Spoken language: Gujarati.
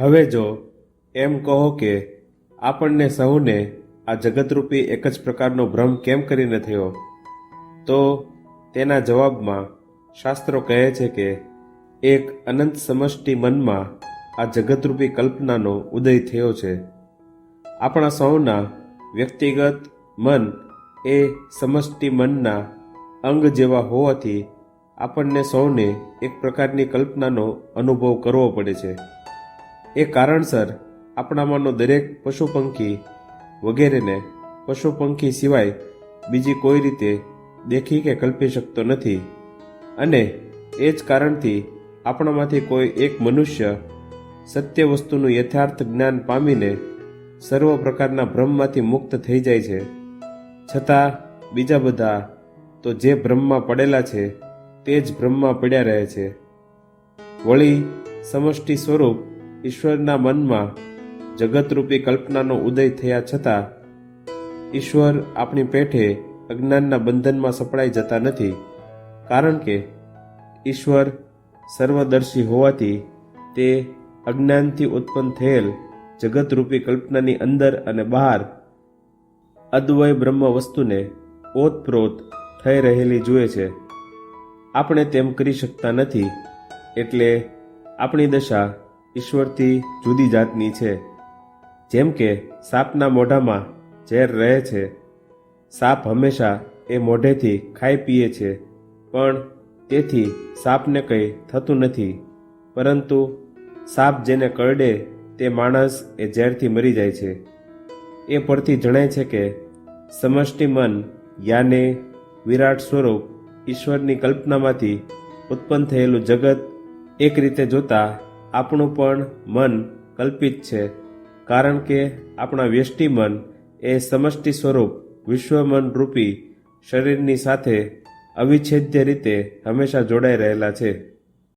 હવે જો એમ કહો કે આપણને સહુને આ જગતરૂપી એક જ પ્રકારનો ભ્રમ કેમ કરીને થયો, તો તેના જવાબમાં શાસ્ત્રો કહે છે કે એક અનંત સમષ્ટિ મનમાં આ જગતરૂપી કલ્પનાનો ઉદય થયો છે. આપણા સૌના વ્યક્તિગત મન એ સમષ્ટિ મનના અંગ જેવા હોવાથી આપણને સૌને એક પ્રકારની કલ્પનાનો અનુભવ કરવો પડે છે. એ કારણસર આપણામાંનો દરેક પશુ પંખી વગેરેને પશુ પંખી સિવાય બીજી કોઈ રીતે દેખી કે કલ્પી શકતો નથી. અને એ જ કારણથી આપણામાંથી કોઈ એક મનુષ્ય સત્ય વસ્તુનું યથાર્થ જ્ઞાન પામીને સર્વ પ્રકારના ભ્રમમાંથી મુક્ત થઈ જાય છે. છતાં બીજા બધા તો જે ભ્રમમાં પડેલા છે, તે જ ભ્રમમાં પડ્યા રહે છે. વળી સમષ્ટિ સ્વરૂપ ઈશ્વરના મનમાં જગતરૂપી કલ્પનાનો ઉદય થયા છતાં, ઈશ્વર આપણી પેઠે અજ્ઞાનના બંધનમાં સપડાઈ જતા નથી. કારણ કે, ઈશ્વર સર્વદર્શી હોવાથી તે અજ્ઞાનથી ઉત્પન્ન થયેલ જગતરૂપી કલ્પનાની અંદર અને બહાર અદ્વય બ્રહ્મ વસ્તુને ઓતપ્રોત થઈ રહેલી જુએ છે. આપણે તેમ કરી શકતા નથી, એટલે આપણી દશા ઈશ્વરથી જુદી જાતની છે. જેમ કે, સાપના મોઢામાં ઝેર રહે છે. સાપ હંમેશા એ મોઢેથી ખાઈ પીએ છે, પણ તેથી સાપને કંઈ થતું નથી. પરંતુ સાપ જેને કરડે તે માણસ એ ઝેરથી મરી જાય છે. એ પરથી જણાય છે કે, સમષ્ટિ મન યાને વિરાટ સ્વરૂપ ઈશ્વરની કલ્પનામાંથી ઉત્પન્ન થયેલું જગત એક રીતે જોતા આપણું પણ મન કલ્પિત છે, કારણ કે આપણા વ્યષ્ટિ મન એ સમષ્ટિ સ્વરૂપ વિશ્વમન રૂપી શરીરની સાથે અવિચ્છેદ્ય રીતે હંમેશા જોડાઈ રહેલા છે.